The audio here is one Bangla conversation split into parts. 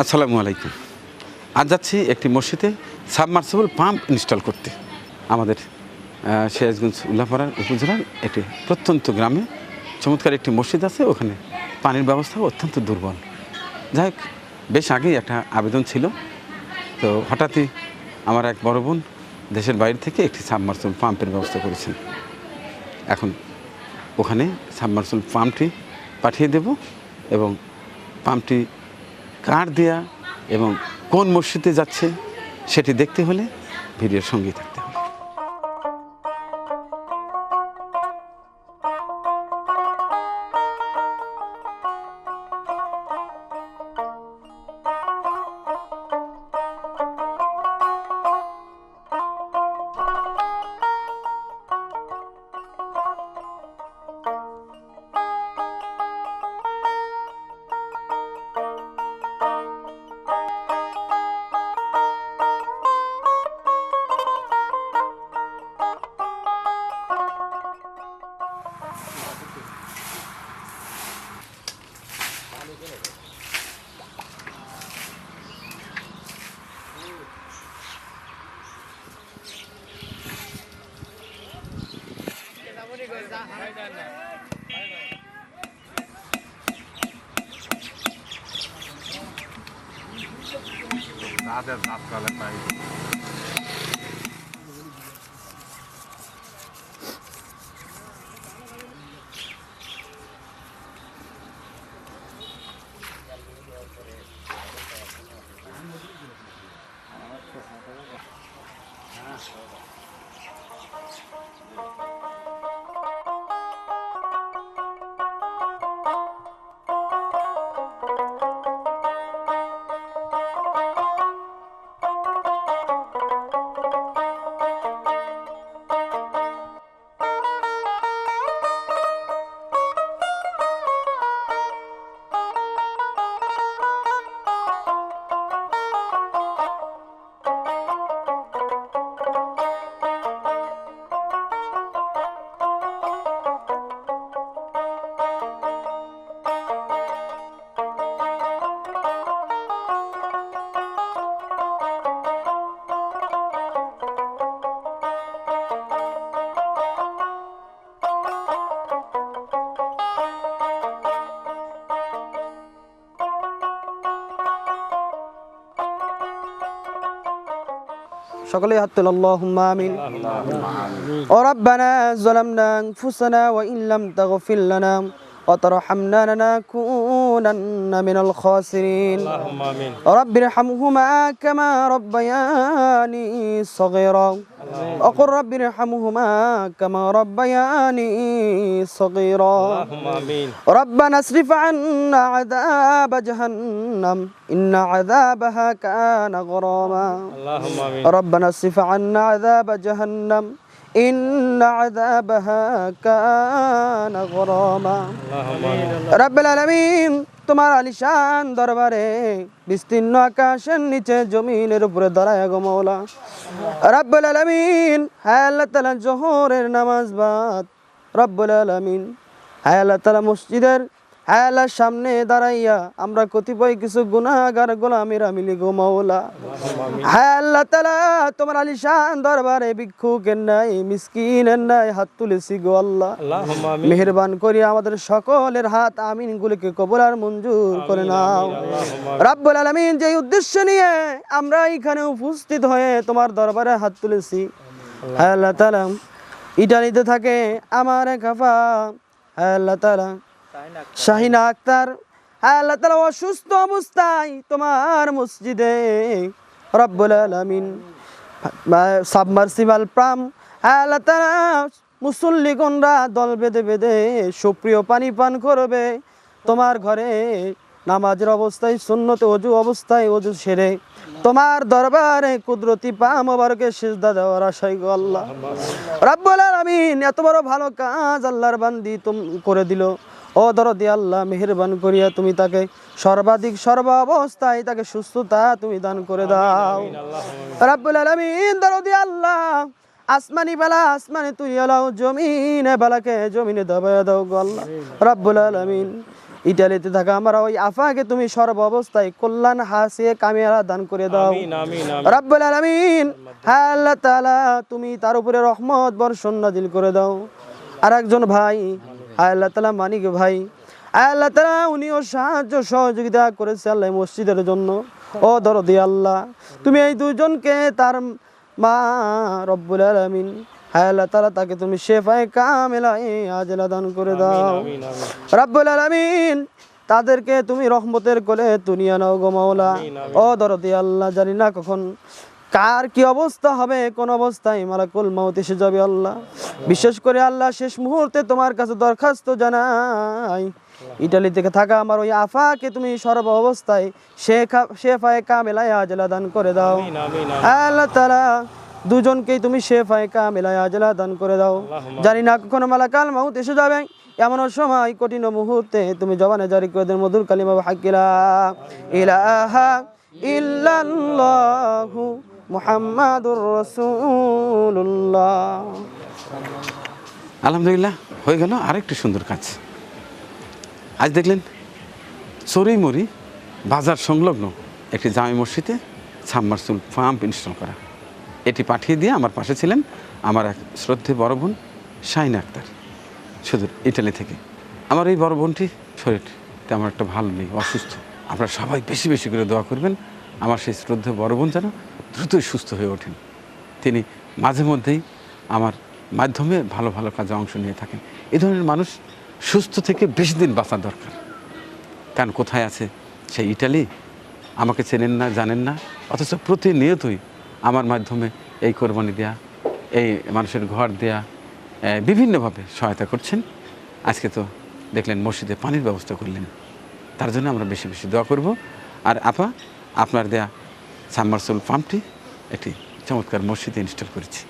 আসসালামু আলাইকুম। আজ যাচ্ছি একটি মসজিদে সাবমার্সিবল পাম্প ইনস্টল করতে। আমাদের সিরাজগঞ্জ উল্লাপাড়ার উপজেলার একটি প্রত্যন্ত গ্রামে চমৎকার একটি মসজিদ আছে, ওখানে পানির ব্যবস্থা অত্যন্ত দুর্বল। যাই হোক, বেশ আগেই একটা আবেদন ছিল। তো হঠাৎই আমার এক বড় বোন দেশের বাইরে থেকে একটি সাবমার্সিবল পাম্পের ব্যবস্থা করেছেন। এখন ওখানে সাবমার্সিবল পাম্পটি পাঠিয়ে দেব এবং পাম্পটি কার দেয়া এবং কোন মসজিদে যাচ্ছে সেটি দেখতে হলে ভিডিওর Very good. Well done. Well done. Not that, not that, সকলেই হাত তোল, আল্লাহুম্মা আমিন। ও রব্বানা যালামনা আনফুসানা ওয়া ইন লাম তাগফির লানা ওয়া তারহামনা লানাকুনান تكونن من الخاسرين. اللهم آمين. رب ارحمهما كما ربياني صغيرا. وقل رب ارحمهما كما ربياني صغيرا. اللهم آمين. ربنا اصرف عنا عذاب جهنم. إن عذابها كان غراما. اللهم آمين. ربنا اصرف عنا عذاب جهنم. إن عذابها كان غراما. رب العالمين. তোমার আলিশান দরবারে, বিস্তীর্ণ আকাশের নিচে জমিনের উপরে দাঁড়ায় গো মৌলা। রব্বুল আলমিন, হায় আল্লাহ তালা জোহরের নামাজ বাদ। রব্বুল আলমিন, হায় আল্লাহ তালা মসজিদের আয়ালার সামনে দাঁড়াইয়া আমরা কতিপয় কিছু গুনাগার গোলামেরা মিলি গো মাওলা। আল্লাহ তালা তোমার আলিশান দরবারে ভিক্ষুকের নাই মিসকিনের নাই হাত তুলেছি গো আল্লাহ। মেহরবান করি আমাদের সকলের হাত আমিন গুলিকে কবলার মঞ্জুর করে নাও। রাব্বুল আলমিন যে উদ্দেশ্য নিয়ে আমরা এখানে উপস্থিত হয়ে তোমার দরবারে হাত তুলেছি আল্লাহ। তালা ইটালিতে থাকে আমার কাফা আল্লাহ তালা শাহিনা আক্তার হ্যাঁ আল্লাহ তাআলা অসুস্থ অবস্থায় তোমার মসজিদে রব্বুল আলামিন সাবমার্সিবাল প্রাম হ্যাঁ আল্লাহ তাআলা মুসল্লিগণরা দল বেঁধে বেঁধে সুপ্রিয় পানি পান করবে। তোমার ঘরে নামাজের অবস্থায় সুন্নতে অজু অবস্থায় অজু সেরে। তোমার দরবারে কুদরতি পা মোবারকে সিজদা দেওয়ার আশাই গো আল্লাহ। রাব্বুল আলামিন এত বড় ভালো কাজ আল্লাহর বান্দি তুম করে দিল। ও দরদি আল্লাহ মেহেরবান করিয়া তুমি তাকে সর্বাধিক সর্ব অবস্থায় তাকে সুস্থতা তুমি দান করে দাও। রাব্বুল আলামিন দরদি আল্লাহ আসমানি বেলা আসমানে তুই এলাও জমিনে বেলাকে জমিনে দবায় দাও গো আল্লাহ। রাব্বুল আলামিন ইটালিতে থাকা আমার ওই আফাকে তুমি সর্ব অবস্থায় কল্যাণ হাসিয়ে কামিয়ারা দান করে দাও। রাব্বুল আলামিন হ্যাঁ আল্লাহ তাআলা তুমি তার উপরে রহমত বর্ষণ নাজিল করে দাও। আর একজন ভাই আল্লাহ তাআলা মানিক ভাই। আল্লাহ তাআলা উনিও সাহায্য সহযোগিতা করেছে আল্লাহ মসজিদের জন্য। ও দরদি আল্লাহ তুমি এই দুজনকে তার মা রব্বুল আলামিন হ্যাঁ আল্লাহ তাআলা তাকে তুমি শেফায়ে কামেলায় আজলা দান করে দাও। আমিন আমিন তাদেরকে তুমি রহমতের কোলে দুনিয়া নাও গো মাওলা। ও দরদি আল্লাহ জানি না কখন কার কি অবস্থা হবে? কোন অবস্থায় মালাকুল মাউত এসে যাবে আল্লাহ। বিশেষ করে আল্লাহ শেষ মুহূর্তে তোমার কাছে দরখাস্ত জানাই ইটালি থেকে থাকা আমার ওই আফাকে তুমি সর্ব অবস্থায় শেফায়ে কামেলায় আজলা দান করে দাও। আল্লাহ তাআলা দুজনকেই তুমি শেফায়ে কামিলায় আজলা দান করে দাও। জানি না কখনো মালাকাল মাউত এসে যাবে। এমন সময় কঠিন মুহূর্তে তুমি জবানে জারি করে দেন মধুর কালিমা হাকিলা। ইলাহা ইল্লাল্লাহু মুহাম্মাদুর রাসূলুল্লাহ। আলহামদুলিল্লাহ, হয়ে গেল আরেকটি সুন্দর কাজ। আজ দেখলেন চড়ুইমড়ি বাজার সংলগ্ন একটি জামি মসজিদে সাবমার্সুল পাম্প ইনস্টল করা। এটি পাঠিয়ে দিয়ে আমার পাশে ছিলেন আমার এক শ্রদ্ধে বড় বোন শাহিন আক্তার। সুদূর ইটালি থেকে। আমার এই বড় বোনটি শরীর তেমন একটা ভালো নেই, অসুস্থ। আপনারা সবাই বেশি বেশি করে দোয়া করবেন। আমার সেই শ্রদ্ধে বড় বোন যেন দ্রুতই সুস্থ হয়ে ওঠেন। তিনি মাঝে মধ্যেই আমার মাধ্যমে ভালো ভালো কাজে অংশ নিয়ে থাকেন। এই ধরনের মানুষ সুস্থ থেকে বেশি দিন বাঁচা দরকার। কারণ কোথায় আছে সেই ইটালি? আমাকে চেনেন না, জানেন না। অথচ প্রতিনিয়তই আমার মাধ্যমে এই কোরবানি দেয়া, এই মানুষের ঘর দেয়া বিভিন্নভাবে সহায়তা করছেন। আজকে তো দেখলেন মসজিদে পানির ব্যবস্থা করলেন। তার জন্য আমরা বেশি বেশি দোয়া করব। আর আপা আপনার দেয়া সাবমার্সুল পাম্পটি একটি চমৎকার মসজিদে ইনস্টল করেছি।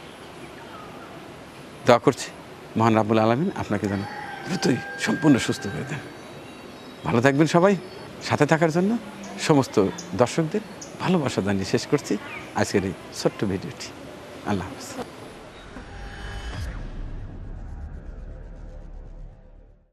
দোয়া করছি মহান রাবুল আলমিন আপনাকে যেন দ্রুতই সম্পূর্ণ সুস্থ করে দেন। ভালো থাকবেন সবাই, সাথে থাকার জন্য সমস্ত দর্শকদের ভালোবাসা জানিয়ে শেষ করছি। আজকের এই ছোট্ট ভিডিওটি। আল্লাহ হাফিজ।